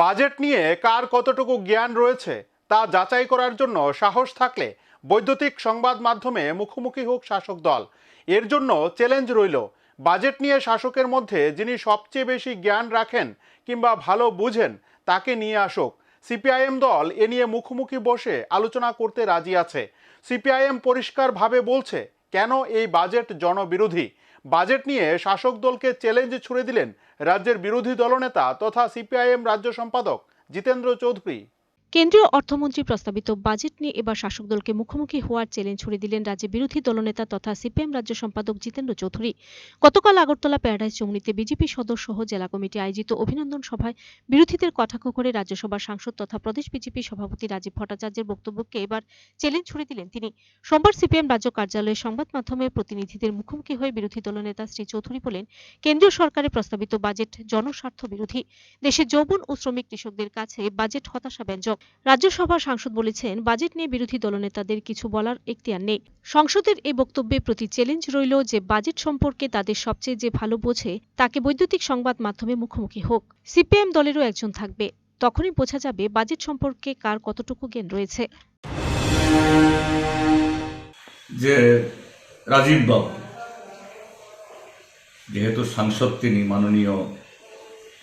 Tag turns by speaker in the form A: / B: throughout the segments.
A: Budget নিয়ে কার কতটুকু জ্ঞান রয়েছে তা যাচাই করার জন্য সাহস থাকলে বৈদ্যুতিক সংবাদ মাধ্যমে মুখোমুখি হোক শাসক দল। এর জন্য চ্যালেঞ্জ রইল, বাজেট নিয়ে শাসকের মধ্যে যিনি সবচেয়ে বেশি জ্ঞান রাখেন কিংবা ভালো বুঝেন তাকে নিয়ে আসুক। সিপিআইএম দল এ নিয়ে মুখোমুখি বসে আলোচনা করতে রাজি আছে। সিপিআইএম পরিষ্কারভাবে বলছে, কেন এই বাজেট জনবিরোধী? বাজেট নিয়ে শাসক দলকে চ্যালেঞ্জ ছুড়ে দিলেন রাজ্যের বিরোধী দলনেতা তথা সিপিআইএম রাজ্য সম্পাদক জিতেন্দ্র চৌধুরী।
B: কেন্দ্রীয় অর্থমন্ত্রী প্রস্তাবিত বাজেট নিয়ে এবার শাসক দলকে মুখোমুখি হওয়ার চ্যালেঞ্জ ছুড়ে দিলেন রাজ্যের বিরোধী দলনেতা তথা সিপিএম রাজ্য সম্পাদক জিতেন্দ্র চৌধুরী। গতকাল আগরতলা প্যারাডাইজ চমুনিতে বিজেপি সদস্য সহ জেলা কমিটি আয়োজিত অভিনন্দন সভায় বিরোধীদের কটাক্ষ করে রাজ্যসভার সাংসদ তথা প্রদেশ বিজেপি সভাপতি রাজীব ভট্টাচার্যের বক্তব্যকে এবার চ্যালেঞ্জ ছুড়ে দিলেন তিনি। সোমবার সিপিএম রাজ্য কার্যালয়ে সংবাদ মাধ্যমের প্রতিনিধিদের মুখোমুখি হয়ে বিরোধী দলনেতা শ্রী চৌধুরী বলেন, কেন্দ্রীয় সরকারের প্রস্তাবিত বাজেট জনস্বার্থ বিরোধী। দেশের যৌবন ও শ্রমিক কৃষকদের কাছে বাজেট হতাশা রাজ্যসভার সাংসদ বলেছেন, বাজেট নিয়ে বিরোধী দলনেতাদের কিছু বলার এখতিয়ার নেই। সংসদের এই বক্তব্যের প্রতি চ্যালেঞ্জ রইল যে বাজেট সম্পর্কে তাদের সবচেয়ে যে ভালো বোঝে, তাকে বৈদ্যুতিক সংবাদ মাধ্যমে মুখোমুখি হোক। সিপিএম দলেরও একজন থাকবে। তখনই বোঝা যাবে বাজেট সম্পর্কে কার কতটুকু জ্ঞান রয়েছে।
C: যে রাজীব বাবু, যেহেতু সাংসদ তিনি মাননীয়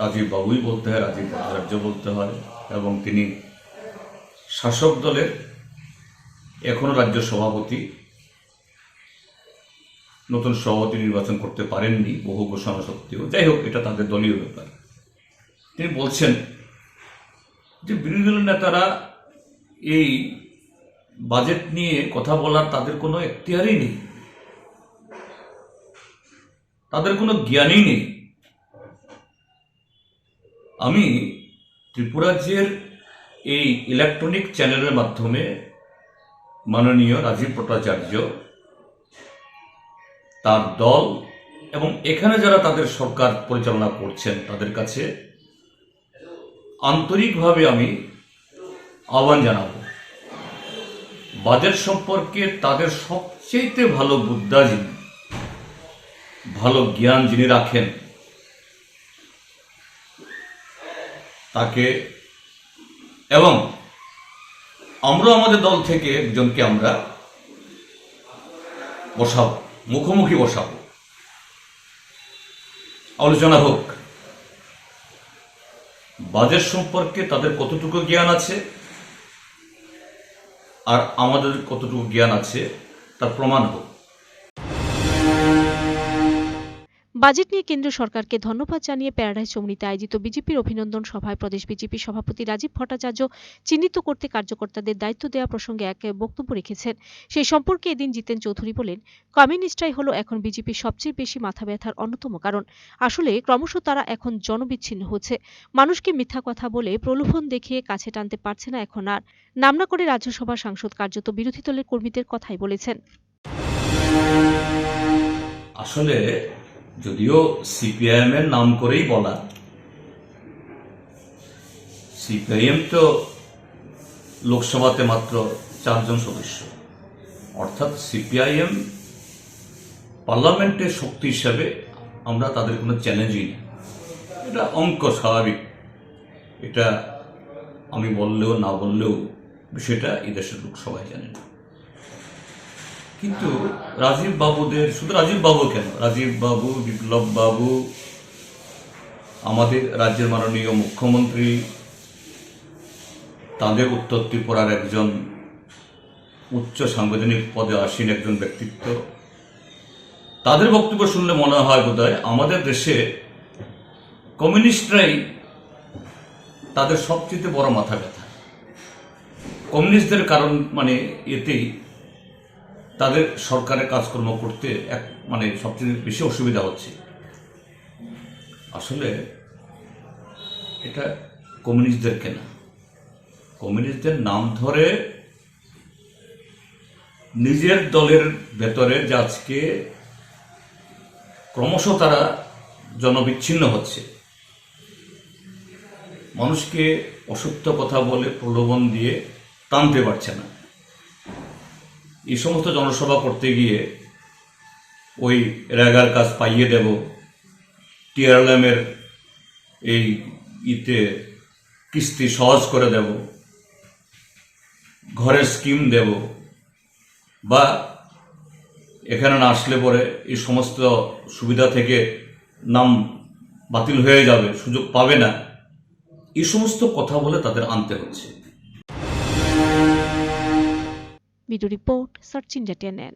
C: রাজীব বাবুই বলতে হয়, রাজীব ভট্টাচার্য বলতে হয়, এবং তিনি শাসক দলের এখনও রাজ্য সভাপতি নতুন সভাপতি নির্বাচন করতে পারেননি, বহু ঘোষণা সত্ত্বেও। যাই হোক, এটা তাদের দলীয় ব্যাপার। তিনি বলছেন যে বিরোধী নেতারা এই বাজেট নিয়ে কথা বলার তাদের কোনো এখতিয়ারই নেই। তাদের কোনো জ্ঞানই নেই। আমি ত্রিপুরাজ্যের এই ইলেকট্রনিক চ্যানেলের মাধ্যমে মাননীয় রাজীব ভট্টাচার্য তার দল এবং এখানে যারা তাদের সরকার পরিচালনা করছেন তাদের কাছে আন্তরিকভাবে আমি আহ্বান জানাব। বাজেট সম্পর্কে তাদের সবচেয়ে ভালো বুদ্ধা যিনি, ভালো জ্ঞান যিনি রাখেন, তাকে এবং আমরা আমাদের দল থেকে একজনকে আমরা বসাবো, মুখোমুখি বসাবো। আলোচনা হোক। বাজেট সম্পর্কে তাদের কতটুকু জ্ঞান আছে আর আমাদের কতটুকু জ্ঞান আছে তার প্রমাণ হোক।
B: বাজেট নিয়ে কেন্দ্র সরকারকে ধন্যবাদ জানিয়ে প্যারাডাইজ চমনিতে আয়োজিত বিজেপির অভিনন্দন সভায় প্রদেশ বিজেপি সভাপতি রাজীব ভট্টাচার্য চিহ্নিত করতে কার্যকর্তাদের দায়িত্ব দেওয়া প্রসঙ্গে এক বক্তব্য রেখেছেন। সেই সম্পর্কে এদিন জিতেন চৌধুরী বলেন, কমিউনিস্টরাই হলো এখন বিজেপির সবচেয়ে বেশি মাথা ব্যথার অন্যতম কারণ। আসলে ক্রমশ তারা এখন জনবিচ্ছিন্ন হচ্ছে। মানুষকে মিথ্যা কথা বলে প্রলোভন দেখিয়ে কাছে টানতে পারছে না এখন আর। নাম না করে রাজ্যসভা সাংসদ কার্যত বিরোধী দলের কর্মীদের কথাই বলেছেন।
C: আসলে যদিও সিপিআইএম এর নাম করেই বলা। সিপিআইএম তো লোকসভাতে মাত্র চারজন সদস্য। অর্থাৎ সিপিআইএম পার্লামেন্টের শক্তি হিসাবে আমরা তাদের কোনো চ্যালেঞ্জই না এটা অঙ্ক স্বাভাবিক। এটা আমি বললেও না বললেও বিষয়টা এদেশের দেশের লোক সবাই জানেন। কিন্তু রাজীব বাবুদের, শুধু রাজীব বাবু কেন? রাজীব বাবু, বিপ্লব বাবু, আমাদের রাজ্যের মাননীয় মুখ্যমন্ত্রী, তাদের উত্তর ত্রিপুরার একজন উচ্চ সাংবিধানিক পদে আসীন একজন ব্যক্তিত্ব। তাদের বক্তব্য শুনলে মনে হয় বোধহয় আমাদের দেশে কমিউনিস্টরাই তাদের সবচেয়ে বড় মাথা ব্যথা। কমিউনিস্টদের কারণ মানে এতেই তাদের সরকারের কাজকর্ম করতে এক মানে সবচেয়ে বেশি অসুবিধা হচ্ছে। আসলে এটা কমিউনিস্টদের কেনা। কমিউনিস্টদের নাম ধরে নিজের দলের ভেতরে যে আজকে ক্রমশ তারা জনবিচ্ছিন্ন হচ্ছে। মানুষকে অসত্য কথা বলে প্রলোভন দিয়ে টানতে পারছে না। এই সমস্ত জনসভা করতে গিয়ে ওই রেগার কাজ পাইয়ে দেব। টিআরএলএমের এই ইতে কিস্তি সহজ করে দেব। ঘরের স্কিম দেব। বা এখানে না আসলে পরে এই সমস্ত সুবিধা থেকে নাম বাতিল হয়ে যাবে, সুযোগ পাবে না। এই সমস্ত কথা বলে তাদের আনতে হচ্ছে।
B: Video report search India TNN